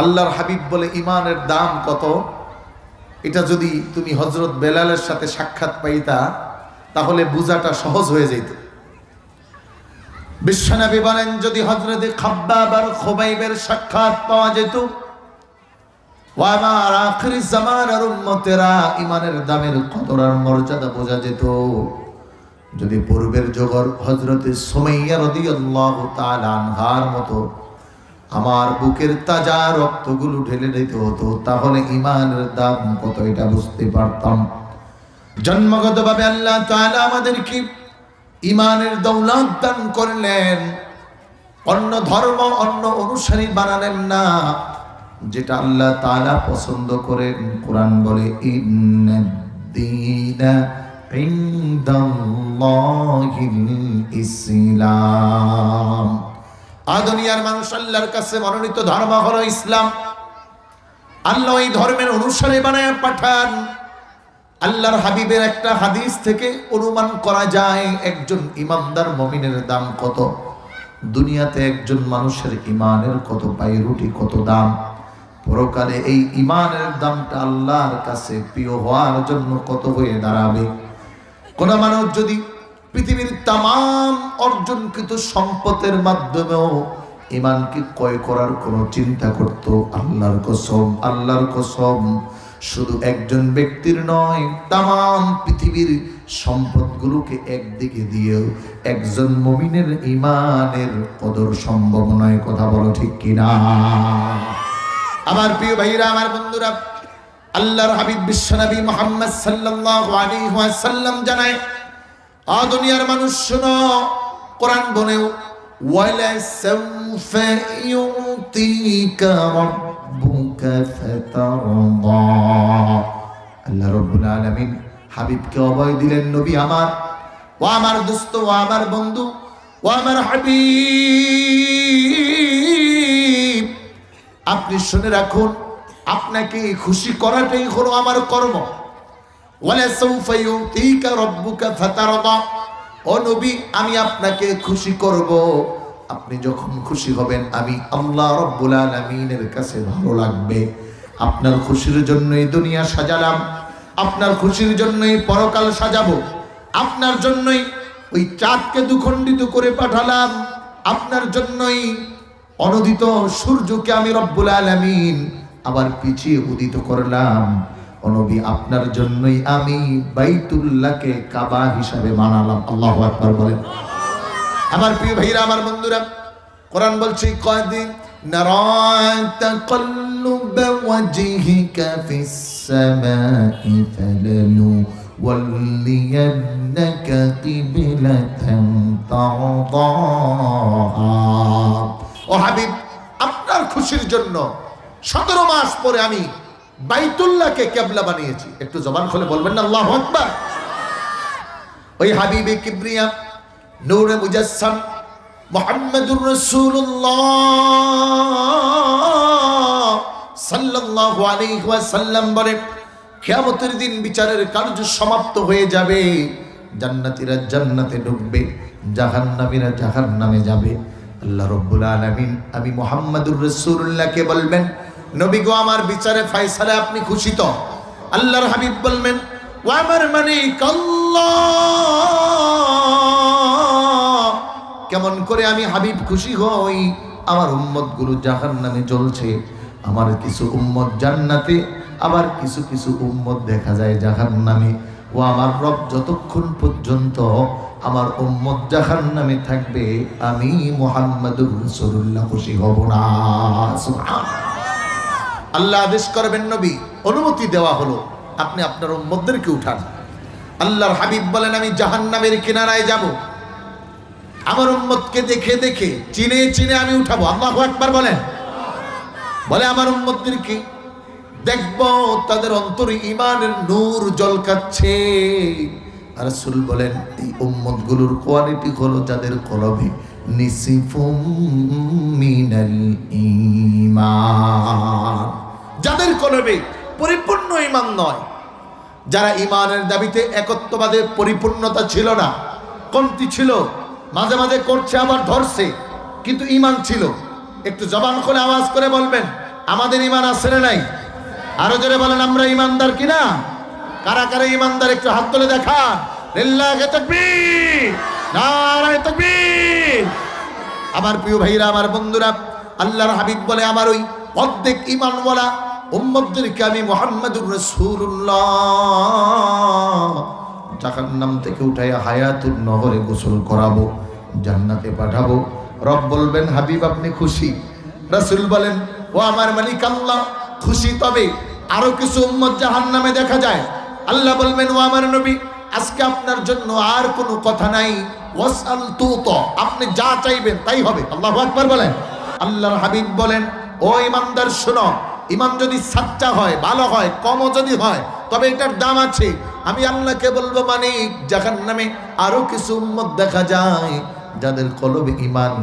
আল্লাহর হাবিব বলে ইমানের দাম কত? এটা যদি তুমি হজরত বেলালের সাথে সাক্ষাৎ পাইতা, তাহলে বুঝাটা সহজ হয়ে যেত বিশ্বনবী বলেন, যদি হজরত খোবাইবের সাক্ষাৎ পাওয়া যেত আর ইমানের দামের মর্যাদা বোঝা যেত। যদি পূর্বের জগর হজরতে সোমাইয়া রাদিয়াল্লাহু তাআলা আনহার মতো আমার বুকের তাজা রক্তগুলো ঢেলে দিতে হতো, তাহলে ইমানের দাম কত এটা বুঝতে পারতাম। জন্মগতভাবে আল্লাহ তাআলা আমাদেরকে ইমানের দৌলত দান করলেন। অন্য ধর্ম, অন্য অনুসারী বানালেন না, যেটা আল্লাহ তাআলা পছন্দ করেন। কোরআন বলে ইসলাম। আদুনিয়ার মানুষ আল্লাহর কাছে মনোনীত ধর্ম হলো ইসলাম। আল্লাহ এই ধর্মের অনুসারী বানায় পাঠান। আল্লাহর হাবিবের একটা হাদিস থেকে অনুমান করা যায়, একজন ইমানদার মমিনের দাম কত? দুনিয়াতে একজন মানুষের ইমানের কত পায়রুটি কত দাম? পরকালে এই ইমানের দামটা আল্লাহর কাছে প্রিয় হওয়ার জন্য কত হয়ে দাঁড়াবে? কোন মানুষ যদি পৃথিবীর তাম অর্জনকৃত সম্পদের মাধ্যমেও ইমানকে ক্রয় করার কোনো চিন্তা করত আল্লাহর কসম আল্লাহর কসম। শুধু একজন ব্যক্তির নয় তাম পৃথিবীর সম্পদগুলোকে একদিকে দিয়েও একজন মমিনের ইমানের কদর সম্ভব নয়, কথা বলো ঠিক কিনা? আমার প্রিয় ভাইরা, আমার বন্ধুরা, আল্লাহর হাবিব বিশ্বনবী মোহাম্মদ ওয়াসাল্লাম জানায় আ দুনিয়ার মানুষ শোনো, কোরআন বলেও হাবিবকে দিলেন, নবী আমার, ও আমার ও আমার বন্ধু, ও আমার হাবিব, আপনি শুনে রাখুন, আপনাকে খুশি করাটাই হলো আমার কর্ম। আমি আপনাকে খুশি করব। আপনি যখন খুশি হবেন, আমি আল্লাহ রব্বুল আলামিনের কাছে ভালো লাগবে। আপনার খুশির জন্যই দুনিয়া সাজালাম, আপনার খুশির জন্যই পরকাল সাজাবো, আপনার জন্যই ওই চাঁদকে দুখণ্ডিত করে পাঠালাম, আপনার জন্যই অনদিত সূর্যকে আমি রব্বুল আলামিন আবার পিছিয়ে উদিত করলাম। অনবী আপনার জন্যই আমি বাইতুল্লাহকে কাবা হিসাবে মানালাম আল্লাহ আকবার বলেন আমার প্রিয় ভাইরা আমার বন্ধুরা কোরআন বলছে কয়দিন نرى تقلب وجهك في السماء فلنولينك قبلة ترضاها ও হাবিব আপনার খুশির জন্য সতেরো মাস পরে আমি বাইতুল্লাহকে কেবলা বানিয়েছি। একটু জবান খুলে বলবেন না, আল্লাহ আকবার। ওই হাবিবে কিবরিয়া, নূরে মুজাসসাম, মুহাম্মাদুর রাসূলুল্লাহ সাল্লাল্লাহু আলাইহি ওয়াসাল্লাম বলে, কিয়ামতের দিন বিচারের কার্য সমাপ্ত হয়ে যাবে। জান্নাতীরা জান্নাতে ঢুকবে, জাহান্নামীরা জাহান্নামে যাবে। আল্লাহ রব্বুল আলামিন, আমি মুহাম্মাদুর রাসূলুল্লাহকে বলবেন নবী গো, আমার বিচারে ফয়সালা আপনি খুশি তো? আল্লাহর হাবিব বলবেন ও আমার আল্লাহ কেমন করে আমি হাবিব খুশি হই? আমার উম্মতগুলো জাহান নামে জ্বলছে। আমার কিছু উম্মত জান্নাতে, আবার কিছু কিছু উম্মত দেখা যায় জাহান নামে ও আমার রব, যতক্ষণ পর্যন্ত আমার উম্মত জাহান নামে থাকবে, আমি মোহাম্মদুর রসুল্লাহ খুশি হব না। আল্লাহ আদেশ করবেন নবী, অনুমতি দেওয়া হলো। আপনি আপনার উম্মতদেরকে উঠান। আল্লাহর হাবিব বলেন, আমি জাহান্নামের কিনারায় যাব। আমার উম্মতকে দেখে দেখে, চিনে চিনে আমি উঠাবো। আল্লাহ একবার বলেন। বলে, আমার উম্মতদেরকে দেখব, তাদের অন্তরে ইমানের নূর জলকাচ্ছে রাসূল বলেন, এই উম্মতগুলোর কোয়ালিটি হলো যাদের কলবে নিসিফুম মিনাল ঈমান যাদের কলবে পরিপূর্ণ ইমান নয়, যারা ইমানের দাবিতে একত্ববাদের পরিপূর্ণতা ছিল না, কমতি ছিল, মাঝে মাঝে করছে, আবার ধরছে, কিন্তু ইমান ছিল। একটু জবান করে আওয়াজ করে বলবেন, আমাদের ইমান আছে না নাই? আরও জোরে বলেন, আমরা ইমানদার কিনা? কারা কারা ইমানদার একটু হাত তুলে দেখান। নারায়ে তাকবীর। আমার প্রিয় ভাইরা, আমার বন্ধুরা, আল্লাহর হাবিব বলে আমার ওই অর্ধেক ইমানওয়ালা উম্মতদেরকে আমি মোহাম্মদুর রসুল্লাহ জাহান্নাম থেকে উঠাই হায়াতুর নহরে গোসল করাবো, জান্নাতে পাঠাবো। রব বলবেন, হাবিব, আপনি খুশি? রাসূল বলেন, ও আমার মালিক আল্লাহ, খুশি তবে আরও কিছু উম্মত জাহান্নামে দেখা যায়। আল্লাহ বলবেন, ও আমার নবী আজকে আপনার জন্য আর কোনো কথা নাই। ওয়াসাল তুত আপনি যা চাইবেন তাই হবে। আল্লাহ আকবার বলেন। আল্লাহর হাবিব বলেন, ও ইমানদার শোনো, ইমান যদি সাচ্চা হয়, ভালো হয়, কমও যদি হয়, তবে এটার দাম আছে। আমি আল্লাহকে বলব, মানিক জাহান নামে আরও কিছু উম্মত দেখা যায়, যাদের কলবে ইমান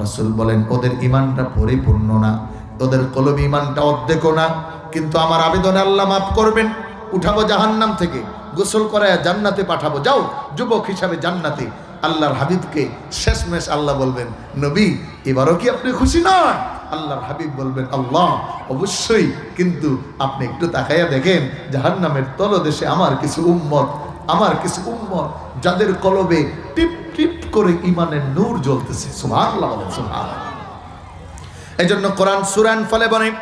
রাসূল বলেন, ওদের ইমানটা পরিপূর্ণ না, ওদের কলবে ইমানটা অর্ধেকও না, কিন্তু আমার আবেদনে আল্লাহ মাফ করবেন, উঠাবো জাহান্নাম থেকে। গোসল করায় জান্নাতে পাঠাবো। যাও, যুবক হিসাবে জান্নাতে। আল্লাহর হাবিবকে শেষমেশ আল্লাহ বলবেন, নবী, এবারও কি আপনি খুশি নয়? আল্লাহর হাবিব বলবেন, আল্লাহ, অবশ্যই। কিন্তু আপনি একটু তাকাইয়া দেখেন, জাহান্নামের তলদেশে আমার কিছু উম্মত, আমার কিছু উম্মত, যাদের কলবে টিপ টিপ করে ইমানের নূর জ্বলতেছে। সুবহানাল্লাহ বলেন, সুবহানাল্লাহ। এজন্য কোরআন সুরান ফলে বলে,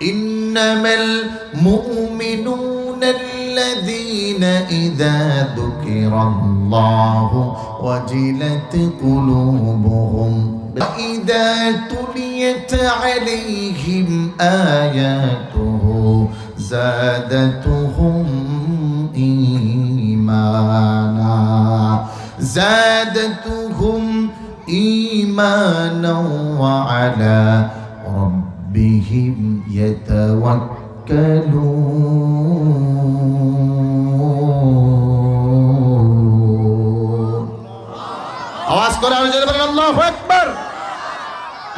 ইন্নামাল মুমিনুনা الذين إذا ذكر الله وجلت قلوبهم وإذا تليت عليهم آياته زادتهم إيمانا زادتهم إيمانا وعلى ربهم يتوكلون আওয়াজ করে আরও জোরে বলেন আল্লাহু আকবার।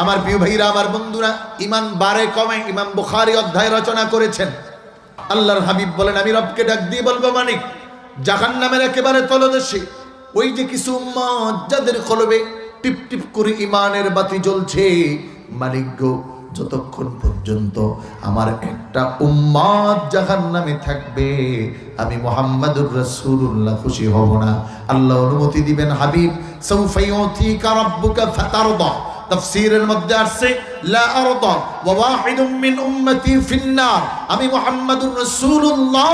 আমার প্রিয় ভাইরা, আমার বন্ধুরা ইমান বারে কমে ইমাম বুখারী অধ্যায় রচনা করেছেন। আল্লাহর হাবিব বলেন, আমি রবকে ডাক দিয়ে বলব, মানিক, জাহান্নামের একেবারে তলদেশে ওই যে কিছু উম্মত, যাদের কলবে টিপ টিপ করে ইমানের বাতি জ্বলছে মালিক গো যতক্ষণ পর্যন্ত আমার একটা উম্মাদ জাহান নামে থাকবে, আমি মোহাম্মদুর রাসূলুল্লাহ খুশি হব না। আল্লাহ অনুমতি দিবেন, হাবিব তাফসীরের মধ্যে আসছে, লা আরদা ওয়া মিন উম্মতি ফিন্নার। আমি মুহাম্মাদুর রাসূলুল্লাহ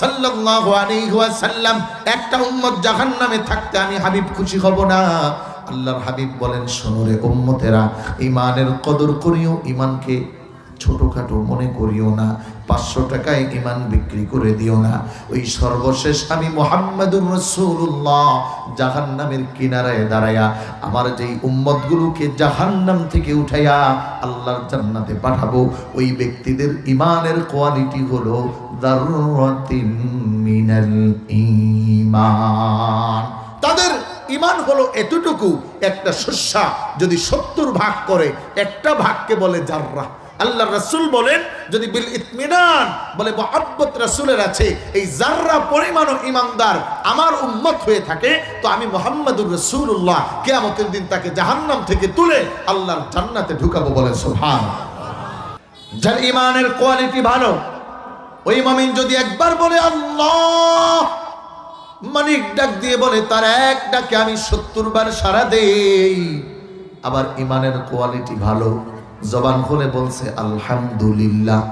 সাল্লাল্লাহু আলাইহি ওয়াসাল্লাম, একটা উম্মত জাহান্নামে থাকতে আমি হাবিব খুশি হব না। আল্লাহর হাবিব বলেন শোনরে উম্মতেরা ইমানের কদর করিও ইমানকে ছোটখাটো মনে করিও না, পাঁচশো টাকায় ইমান বিক্রি করে দিও না। ওই সর্বশেষ আমি মোহাম্মদুর রসুল্লাহ জাহান্নামের কিনারায় দাঁড়ায়া, আমার যেই উম্মতগুলোকে জাহান্নাম থেকে উঠাইয়া আল্লাহর জান্নাতে পাঠাবো, ওই ব্যক্তিদের ইমানের কোয়ালিটি হলো মিনাল ঈমান। তাদের ইমান হলো এতটুকু, একটা শস্যা যদি সত্তর ভাগ করে, একটা ভাগকে বলে জাররা। আল্লাহ রাসূল বলেন, যদি বিল ইতমিনান বলে মহাব্বত রাসূলের আছে, এই জাররা পরিমাণ ইমানদার আমার উম্মত হয়ে থাকে, তো আমি মোহাম্মদুর রাসূলুল্লাহ কিয়ামতের দিন তাকে জাহান্নাম থেকে তুলে আল্লাহর জান্নাতে ঢুকাবো বলে সুবহান। যার ইমানের কোয়ালিটি ভালো, ওই মামিন যদি একবার বলে আল্লাহ মানিক ডাক দিয়ে বলে, তার এক ডাকে আমি সত্তর বার সারা দেই। আবার ইমানের কোয়ালিটি ভালো। জবান খুলে বলছে, আলহামদুলিল্লাহ।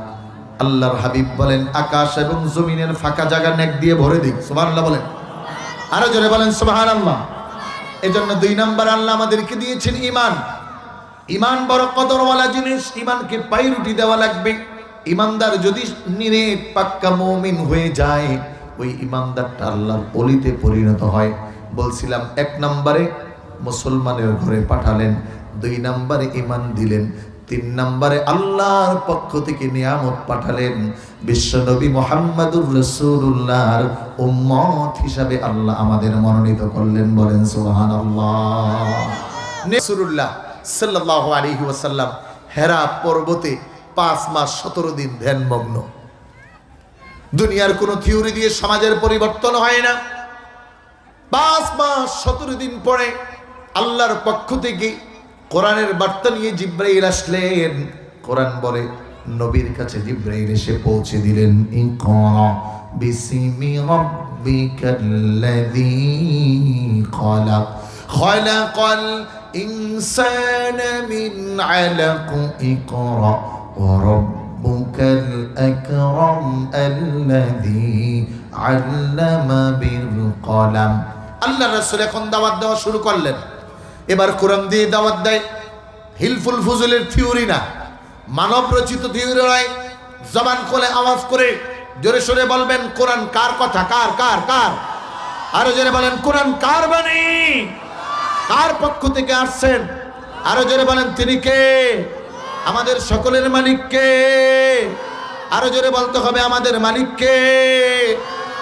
আল্লাহর হাবিব বলেন, আকাশ এবং জমিনের ফাঁকা জায়গা নেক দিয়ে ভরে দিক। সুবহানাল্লাহ বলেন। আরও জোরে বলেন, সুবহানাল্লাহ। এই জন্য দুই নম্বর আল্লাহ আমাদেরকে দিয়েছেন ইমান। ইমান বড় কদরওয়ালা জিনিস, ইমানকে পাইরুটি দেওয়া লাগবে। ইমানদার যদি নিরেট পাক্কা মমিন হয়ে যায় ওই ইমানদারটা আল্লাহর অলিতে পরিণত হয়। বলছিলাম, এক নম্বরে মুসলমানের ঘরে পাঠালেন, দুই নম্বরে ইমান দিলেন, তিন নম্বরে আল্লাহর পক্ষ থেকে নিয়ামত পাঠালেন। বিশ্বনবী মোহাম্মদুর রসুল্লাহর উম্মত হিসাবে আল্লাহ আমাদের মনোনীত করলেন, বলেন সুহান আল্লাহ সাল্লাহ আলহি ওয়াসাল্লাম হেরা পর্বতে পাঁচ মাস সতেরো দিন ধ্যানমগ্ন। দুনিয়ার কোনো থিওরি দিয়ে সমাজের পরিবর্তন হয় না। পাঁচ মাস, সতেরো দিন পরে আল্লাহর পক্ষ থেকে কোরআনের বার্তা নিয়ে জিব্রাইল আসলেন। কোরআন বলে, নবীর কাছে জিব্রাইল এসে পৌঁছে দিলেন বিসমি মিন আলাক ইকরা ওয়া আকরাম আল্লাযী আল্লামা বিল কলাম আল্লাহ রাসূল এখন দাওয়াত দেওয়া শুরু করলেন। এবার কোরআন দিয়ে দাওয়াত দেয়। হিলফুল ফুজুলের থিওরি না। মানব রচিত থিওরি নয়। জবান খোলে আওয়াজ করে জোরে সোরে বলবেন, কোরআন কার কথা? কার কার কার? আরও জোরে বলেন, কোরআন কার বাণী? কার পক্ষ থেকে আসছেন? আরও জোরে বলেন, তিনি কে? আমাদের সকলের মালিককে। আরও জোরে বলতে হবে, আমাদের মালিককে।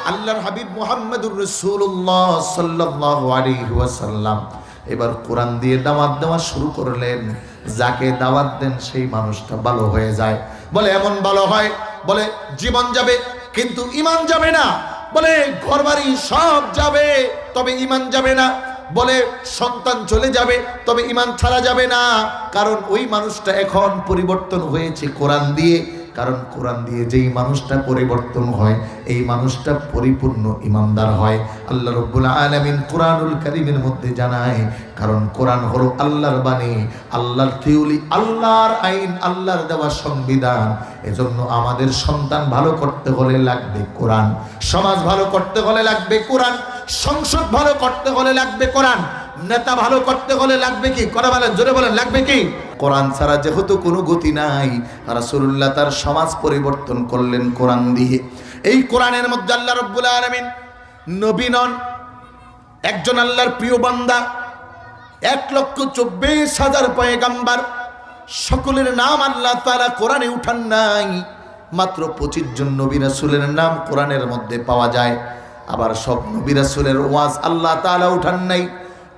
আল্লাহর হাবিব মুহাম্মদুর রাসূলুল্লাহ সাল্লাল্লাহু আলাইহি ওয়াসাল্লাম। এবার কোরআন দিয়ে দাওয়াত দেওয়া শুরু করলেন। যাকে দাওয়াত দেন সেই মানুষটা ভালো হয়ে যায়। বলে, এমন ভালো হয়? বলে, জীবন যাবে, কিন্তু ইমান যাবে না। বলে, ঘরবাড়ি সব যাবে, তবে ইমান যাবে না। বলে সন্তান চলে যাবে, তবে ইমান ছাড়া যাবে না। কারণ ওই মানুষটা এখন পরিবর্তন হয়েছে কোরআন দিয়ে। কারণ কোরআন দিয়ে যেই মানুষটা পরিবর্তন হয়, এই মানুষটা পরিপূর্ণ ইমানদার হয়। আল্লাহ রব্বুল আলামিন কোরআনুল কারীমের মধ্যে জানায়, কারণ কোরআন হলো আল্লাহর বাণী, আল্লাহর থিউলি আল্লাহর আইন, আল্লাহর দেওয়া সংবিধান। এজন্য আমাদের সন্তান ভালো করতে হলে লাগবে কোরআন। সমাজ ভালো করতে হলে লাগবে কোরআন। সংসদ ভালো করতে হলে লাগবে কোরআন, নেতা ভালো করতে হলে লাগবে কি? কথা বলেন, জোরে বলেন, লাগবে কি? কোরআন ছাড়া যেহেতু কোনো গতি নাই, রাসূলুল্লাহ তার সমাজ পরিবর্তন করলেন কোরআন দিয়ে। এই কোরআনের মধ্যে আল্লাহ রব্বুল আলামিন নবী একজন আল্লাহর প্রিয় বান্দা, এক লক্ষ চব্বিশ হাজার পয়গাম্বার, সকলের নাম আল্লাহ তারা কোরআনে উঠান নাই, মাত্র পঁচিশ জন নবী রাসূলের নাম কোরআনের মধ্যে পাওয়া যায়। আবার সব নবী রাসূলের ওয়াজ আল্লাহ তাআলা উঠান নাই।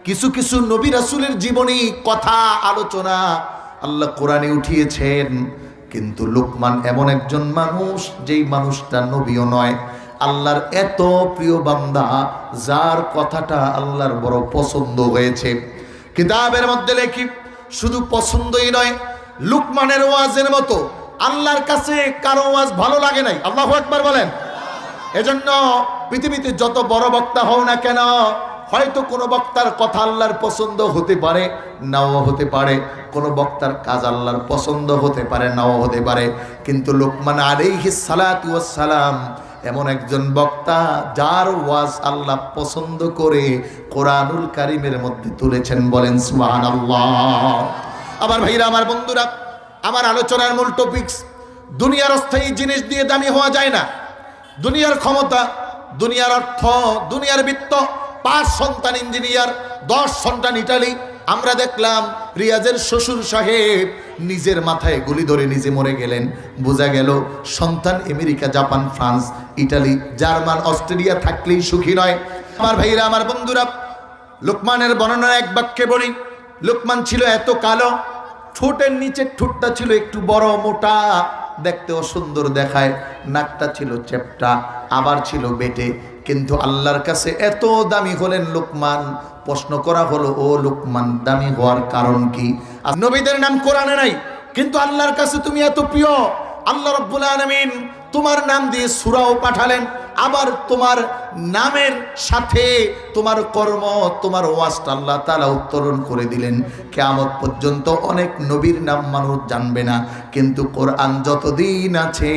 কিছু কিছু নবী রাসূলের জীবনী, কথা, আলোচনা আল্লাহ কোরআনে উঠিয়েছেন। কিন্তু লোকমান এমন একজন মানুষ, যেই মানুষটা নবীও নয়। আল্লাহর এত প্রিয় বান্দা, যার কথাটা আল্লাহর বড় পছন্দ হয়েছে। কিতাবের মধ্যে লেখি, শুধু পছন্দই নয়, লুকমানের ওয়াজের মতো। আল্লাহর কাছে কারও ওয়াজ ভালো লাগে নাই? আল্লাহ একবার বলেন। এজন্য পৃথিবীতে যত বড় বক্তা হও না কেন, হয়তো কোনো বক্তার কথা আল্লাহর পছন্দ হতে পারে, নাও হতে পারে। কোনো বক্তার কাজ আল্লাহর পছন্দ হতে পারে, নাও হতে পারে। কিন্তু লোকমান ওয়াস সালাম এমন একজন বক্তা যার ওয়াজ আল্লাহ পছন্দ করে কোরআনুল কারিমের মধ্যে তুলেছেন, বলেন সুবহানাল্লাহ। আবার ভাইরা, আমার বন্ধুরা, আমার আলোচনার মূল টপিকস দুনিয়ার অস্থায়ী জিনিস দিয়ে দামি হওয়া যায় না। দুনিয়ার ক্ষমতা দুনিয়ার অর্থ, দুনিয়ার বৃত্ত, পাঁচ সন্তান ইঞ্জিনিয়ার দশ সন্তান ইটালি। আমরা দেখলাম রিয়াজের শ্বশুর সাহেব নিজের মাথায় গুলি ধরে নিজে মরে গেলেন। বোঝা গেল সন্তান America, Japan, France, Italy, German, Australia থাকলেই সুখী নয়। আমার ভাইরা, আমার বন্ধুরা, লোকমানের বর্ণনা এক বাক্যে বলি, লোকমান ছিল এত কালো, ঠোঁটের নিচের ঠোঁটটা ছিল একটু বড় মোটা দেখতেও সুন্দর দেখায়। নাকটা ছিল চেপটা, আবার ছিল বেটে। কিন্তু আল্লাহর কাছে এত দামি হলেন লোকমান, প্রশ্ন করা হলো, ও লোকমান, দামি হওয়ার কারণ কি? নবীদের নাম কোরআনে নাই, কিন্তু আল্লাহর কাছে তুমি এত প্রিয়। আল্লাহ রব্বুল আলমিন তোমার নাম দিয়ে সুরাও পাঠালেন। আবার তোমার নামের সাথে তোমার কর্ম, তোমার ওয়াজটা আল্লাহ তালা উত্তরণ করে দিলেন। কেয়ামত পর্যন্ত অনেক নবীর নাম মানুষ জানবে না, কিন্তু কোরআন যতদিন আছে,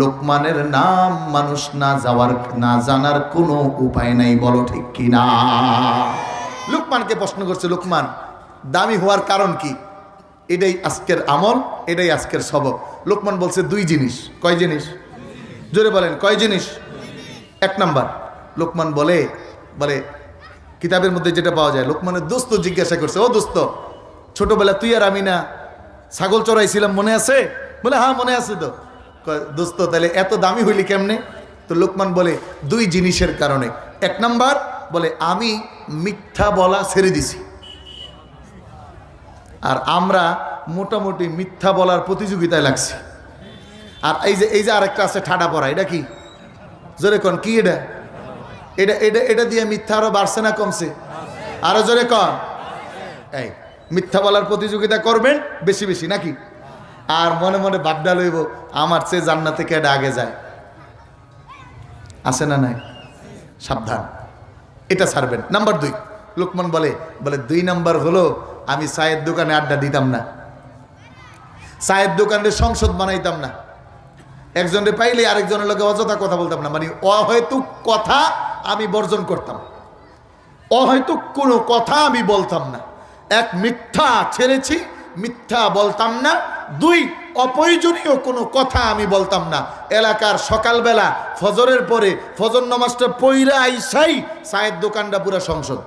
লোকমানের নাম মানুষ না যাওয়ার, না জানার কোনো উপায় নাই, বলো ঠিক কি না লোকমানকে প্রশ্ন করছে, লোকমান, দামি হওয়ার কারণ কি? এটাই আজকের আমল, এটাই আজকের সবক। লোকমান বলছে, দুই জিনিস। কয় জিনিস? জোরে বলেন, কয় জিনিস? এক নাম্বার। লোকমান বলে বলে, কিতাবের মধ্যে যেটা পাওয়া যায়, লোকমানের দোস্ত জিজ্ঞাসা করছে, ও দোস্ত, ছোটবেলা তুই আর আমি না ছাগল চড়াইছিলাম, মনে আছে? বলে হ্যাঁ মনে আছে তো। দোস্ত, তাহলে এত দামি হইলি কেমনে? তো লোকমান বলে, দুই জিনিসের কারণে। এক নাম্বার, বলে, আমি মিথ্যা বলা ছেড়ে দিছি। আর আমরা মোটামুটি মিথ্যা বলার প্রতিযোগিতায় লাগছি। আর এই যে এই যে আরেকটা আছে, ঠাডা পড়া, এটা কি? জোরে কন, কি এটা? এটা এটা এটা দিয়ে মিথ্যা আরও বাড়ছে না কমছে? আরও জোরে কন। এই, মিথ্যা বলার প্রতিযোগিতা করবেন বেশি বেশি, নাকি? আর মনে মনে বাড্ডা লইব, আমার চেয়ে জান্নাতে কেডা আগে যায়? আছে না নাই? সাবধান। এটা ছাড়বেন। নাম্বার দুই। লোকমান বলে বলে, দুই নাম্বার হলো, আমি চায়ের দোকানে আড্ডা দিতাম না। চায়ের দোকানে সংসদ বানাইতাম না। একজনে পাইলে আরেকজনের লোকে অযথা কথা বলতাম না। মানে অহেতুক কথা আমি বর্জন করতাম। অহেতুক কোনো কথা আমি বলতাম না। এক মিথ্যা ছেড়েছি, মিথ্যা বলতাম না। দুই, অপ্রয়োজনীয় কোনো কথা আমি বলতাম না। এলাকার সকালবেলা ফজরের পরে ফজর নমাজটা পইরা আইসাই চায়ের দোকানটা পুরা সংসদ।